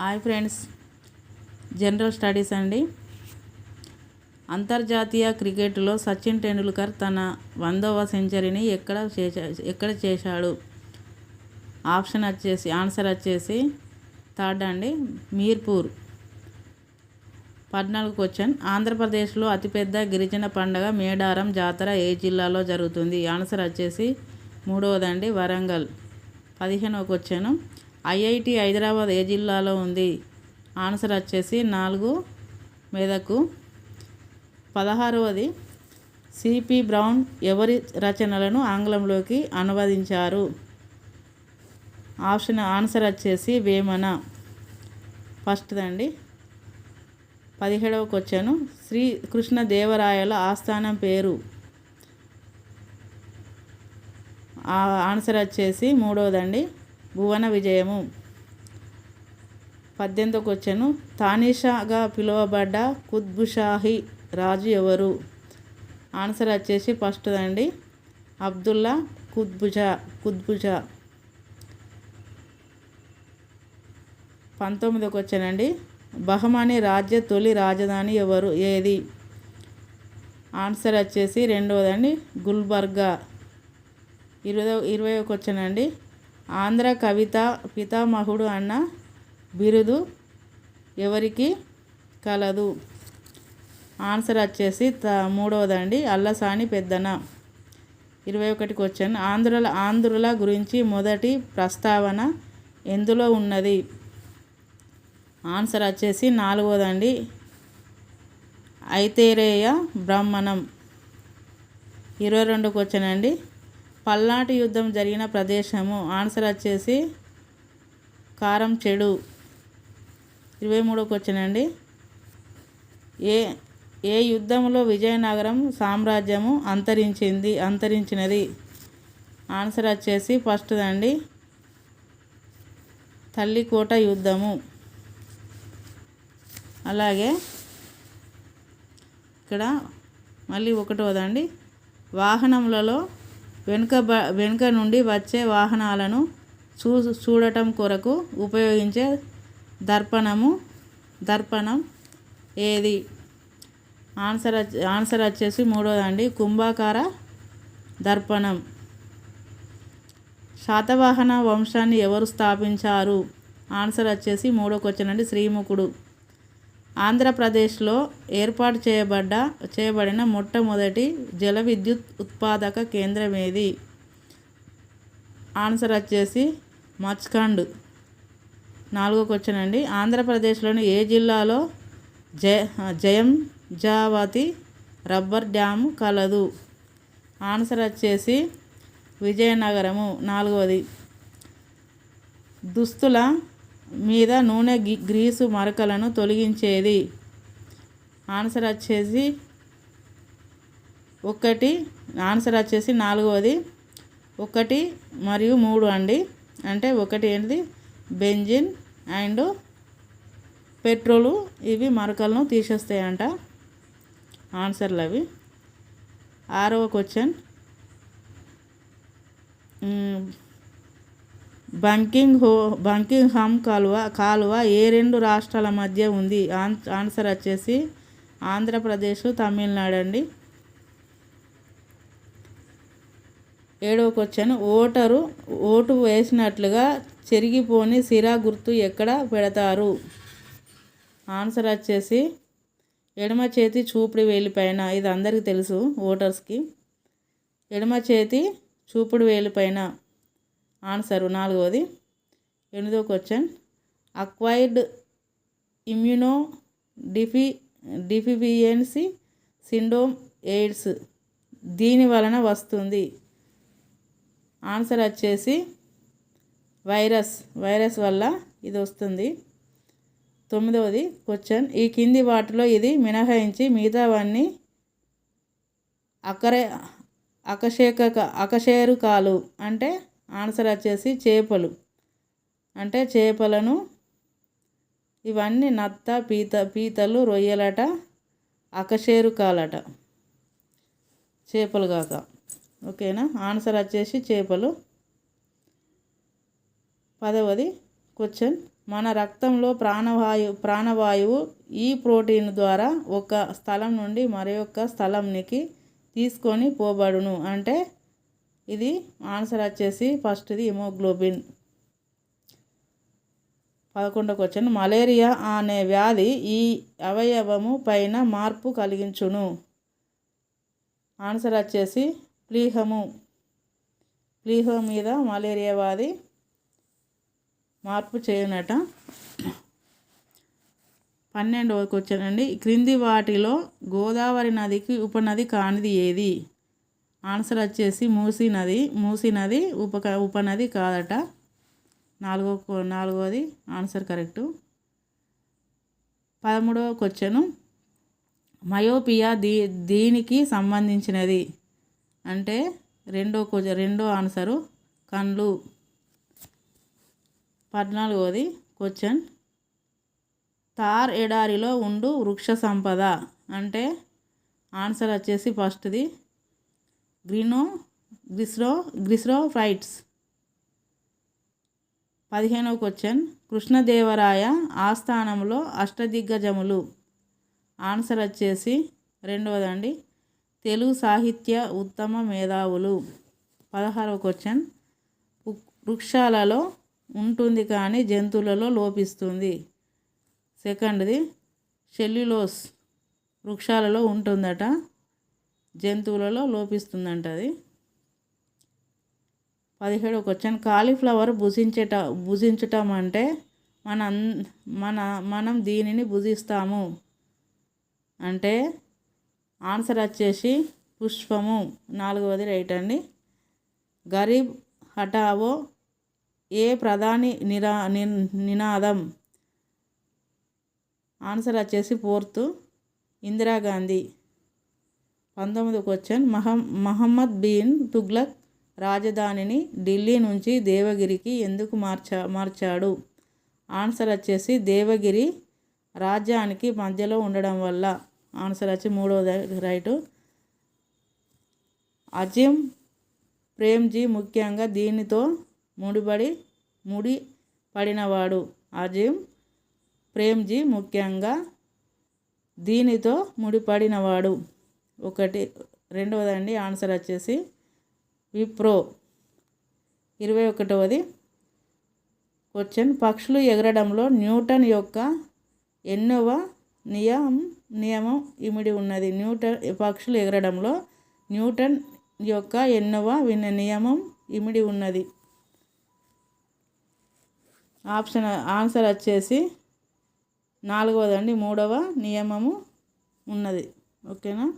Hi friends. General studies అండి. అంతర్జాతీయ క్రికెట్లో సచిన్ టెండూల్కర్ తన వందవ సెంచరీని ఎక్కడ చేశా ఎక్కడ చేశాడు? ఆప్షన్ వచ్చేసి ఆన్సర్ వచ్చేసి థర్డ్ అండి మీర్పూర్. పద్నాలుగు క్వశ్చన్. ఆంధ్రప్రదేశ్లో అతిపెద్ద గిరిజన పండుగ మేడారం జాతర ఏ జిల్లాలో జరుగుతుంది? ఆన్సర్ వచ్చేసి మూడవదండి వరంగల్. పదిహేనవ క్వశ్చన్. ఐఐటి హైదరాబాద్ ఏ జిల్లాలో ఉంది? ఆన్సర్ వచ్చేసి నాలుగు మెదకు పదహారవది. సిపి బ్రౌన్ ఎవరి రచనలను ఆంగ్లంలోకి అనువదించారు? ఆప్షన్ ఆన్సర్ వచ్చేసి వేమన. ఫస్ట్దండి పదిహేడవ వచ్చాను శ్రీ కృష్ణదేవరాయల ఆస్థానం పేరు? ఆన్సర్ వచ్చేసి మూడవదండి. భువన విజయము. పద్దెనిమిదికి వచ్చాను తానీషాగా పిలువబడ్డ కుత్బుషాహి రాజు ఎవరు? ఆన్సర్ వచ్చేసి ఫస్ట్దండి అబ్దుల్లా కుత్బుజా కుత్బుజా. పంతొమ్మిదికి వచ్చానండి బహమాని రాజ్య తొలి రాజధాని ఎవరు? ఏది? ఆన్సర్ వచ్చేసి రెండవదండి గుల్బర్గా. ఇరవై ఇరవై ఒకటి వచ్చానండి ఆంధ్ర కవిత పితామహుడు అన్న బిరుదు ఎవరికి కలదు? ఆన్సర్ వచ్చేసి త మూడవదండి. అల్లసాని పెద్దన. ఇరవై ఒకటి క్వశ్చన్. ఆంధ్రుల ఆంధ్రుల గురించి మొదటి ప్రస్తావన ఎందులో ఉన్నది? ఆన్సర్ వచ్చేసి నాలుగవదండి. ఐతేరేయ బ్రాహ్మణం. ఇరవై రెండు క్వశ్చన్ అండి. పల్నాటి యుద్ధం జరిగిన ప్రదేశము ఆన్సర్ వచ్చేసి కారం చెడు. ఇరవై మూడో క్వశ్చన్ అండి. ఏ ఏ యుద్ధంలో విజయనగరం సామ్రాజ్యము అంతరించింది అంతరించినది? ఆన్సర్ వచ్చేసి ఫస్ట్దండి తల్లికోట యుద్ధము. అలాగే ఇక్కడ మళ్ళీ ఒకటోదండి. వాహనములలో వెనుక బ వెనుక నుండి వచ్చే వాహనాలను చూ చూడటం కొరకు ఉపయోగించే దర్పణము దర్పణం ఏది? ఆన్సర్ ఆన్సర్ వచ్చేసి మూడోదండి కుంభాకార దర్పణం. శాతవాహన వంశాన్ని ఎవరు స్థాపించారు? ఆన్సర్ వచ్చేసి మూడో క్వశ్చన్ అండి శ్రీముఖుడు. ఆంధ్రప్రదేశ్లో ఏర్పాటు చేయబడ్డ చేయబడిన మొట్టమొదటి జల విద్యుత్ ఉత్పాదక కేంద్రం ఏది? ఆన్సర్ వచ్చేసి మచ్కండ్ నాలుగో క్వశ్చన్ అండి. ఆంధ్రప్రదేశ్లోని ఏ జిల్లాలో జయ జయం జావతి రబ్బర్ డ్యాము కలదు? ఆన్సర్ వచ్చేసి విజయనగరము. నాలుగవది. దుస్తుల మీద నూనె గ్రీసు మరకలను తొలగించేది. ఆన్సర్ వచ్చేసి ఒకటి ఆన్సర్ వచ్చేసి నాలుగవది. ఒకటి మరియు మూడు అండి. అంటే ఒకటి ఏంటిది? బెంజిన్ అండ్ పెట్రోలు ఇవి మరకలను తీసేస్తాయంట ఆన్సర్లు అవి. ఆరవ క్వశ్చన్. బంకింగ్ హో బంకింగ్ హమ్ కాలువ కాలువ ఏ రెండు రాష్ట్రాల మధ్య ఉంది? ఆన్సర్ వచ్చేసి ఆంధ్రప్రదేశ్ తమిళనాడు అండి ఏడవ క్వశ్చన్. ఓటరు ఓటు వేసినట్లుగా చెరిగిపోని సిరా గుర్తు ఎక్కడ పెడతారు? ఆన్సర్ వచ్చేసి ఎడమ చేతి చూపుడు వేలిపైన ఇది అందరికీ తెలుసు ఓటర్స్కి. ఎడమ చేతి చూపుడు వేలిపైన ఆన్సరు నాలుగవది. ఎనిమిదో క్వశ్చన్ అక్వైర్డ్ ఇమ్యూనో డిఫి డిఫిబియన్సీ సిండోమ్ ఎయిడ్స్ దీని వలన వస్తుంది. ఆన్సర్ వచ్చేసి వైరస్ వైరస్ వల్ల ఇది వస్తుంది. తొమ్మిదవది క్వశ్చన్. ఈ కింది వాటిలో ఇది మినహాయించి మిగతావన్నీ అకరే అకశేక అకశేరుకాలు అంటే ఆన్సర్ వచ్చేసి చేపలు. అంటే చేపలను ఇవన్నీ నత్త పీత పీతలు రొయ్యలట అకశేరుకాలట. చేపలు కాక. ఓకేనా? ఆన్సర్ వచ్చేసి చేపలు. పదవది క్వశ్చన్. మన రక్తంలో ప్రాణవాయు ప్రాణవాయువు ఈ ప్రోటీన్ ద్వారా ఒక స్థలం నుండి మరొక స్థలంనికి తీసుకొని పోబడును. అంటే ఇది ఆన్సర్ వచ్చేసి ఫస్ట్ది హిమోగ్లోబిన్. పదకొండవ క్వశ్చన్. మలేరియా అనే వ్యాధి ఈ అవయవము పైన మార్పు కలిగించును. ఆన్సర్ వచ్చేసి ప్లీహము. ప్లీహం మీద మలేరియా వ్యాధి మార్పు చేయనట. పన్నెండవ క్వశ్చన్ అండి. క్రింది వాటిలో గోదావరి నదికి ఉపనది కానిది ఏది? ఆన్సర్ వచ్చేసి మూసీ నది మూసీ నది ఉప ఉపనది కాదట. నాలుగో నాలుగోది ఆన్సర్ కరెక్టు. పదమూడవ క్వశ్చను. మయోపియా దీ దీనికి సంబంధించినది అంటే రెండో క్వశ్చన్ రెండో ఆన్సరు కళ్ళు పద్నాలుగోది క్వశ్చన్. తార్ ఎడారిలో ఉండు వృక్ష సంపద అంటే ఆన్సర్ వచ్చేసి ఫస్ట్ది గ్రీనో గ్రిస్రో గ్రిస్రో ఫ్రైట్స్. పదిహేనవ క్వశ్చన్. కృష్ణదేవరాయ ఆస్థానంలో అష్టదిగ్గజములు. ఆన్సర్ వచ్చేసి రెండవదండి. తెలుగు సాహిత్య ఉత్తమ మేధావులు. పదహారవ క్వశ్చన్. వృక్షాలలో ఉంటుంది కానీ జంతువులలో లోపిస్తుంది. సెకండ్ది. సెల్యులోస్ వృక్షాలలో ఉంటుందట. జంతువులలో లోపిస్తుందంట అది. పదిహేడు క్వశ్చన్ కాలీఫ్లవర్ భుజించట భుజించటం అంటే మన మన మనం దీనిని భుజిస్తాము అంటే ఆన్సర్ వచ్చేసి పుష్పము. నాలుగవది రైట్ అండి. గరీబ్ హఠావో ఏ ప్రధాని నిరా నినాదం? ఆన్సర్ వచ్చేసి ఫోర్త్. ఇందిరాగాంధీ. పంతొమ్మిది క్వశ్చన్ మహ మహమ్మద్ బిన్ తుగ్లక్ రాజధానిని ఢిల్లీ నుంచి దేవగిరికి ఎందుకు మార్చా మార్చాడు? ఆన్సర్ వచ్చేసి దేవగిరి రాజ్యానికి మధ్యలో ఉండడం వల్ల. ఆన్సర్ వచ్చి మూడవది రైటు. అజిమ్ ప్రేమ్జీ ముఖ్యంగా దీనితో ముడిపడి ముడి పడినవాడు అజిమ్ ప్రేమ్జీ ముఖ్యంగా దీనితో ముడిపడినవాడు. ఒకటి రెండవదండి ఆన్సర్ వచ్చేసి విప్రో. ఇరవై ఒకటవది క్వశ్చన్. పక్షులు ఎగరడంలో న్యూటన్ యొక్క ఎన్నవ నియమం నియమం ఇమిడి ఉన్నది. న్యూటన్ పక్షులు ఎగరడంలో న్యూటన్ యొక్క ఎన్నవ విన్న నియమం ఇమిడి ఉన్నది. ఆప్షన్ ఆన్సర్ వచ్చేసి నాలుగవదండి. మూడవ నియమము ఉన్నది. ఓకేనా?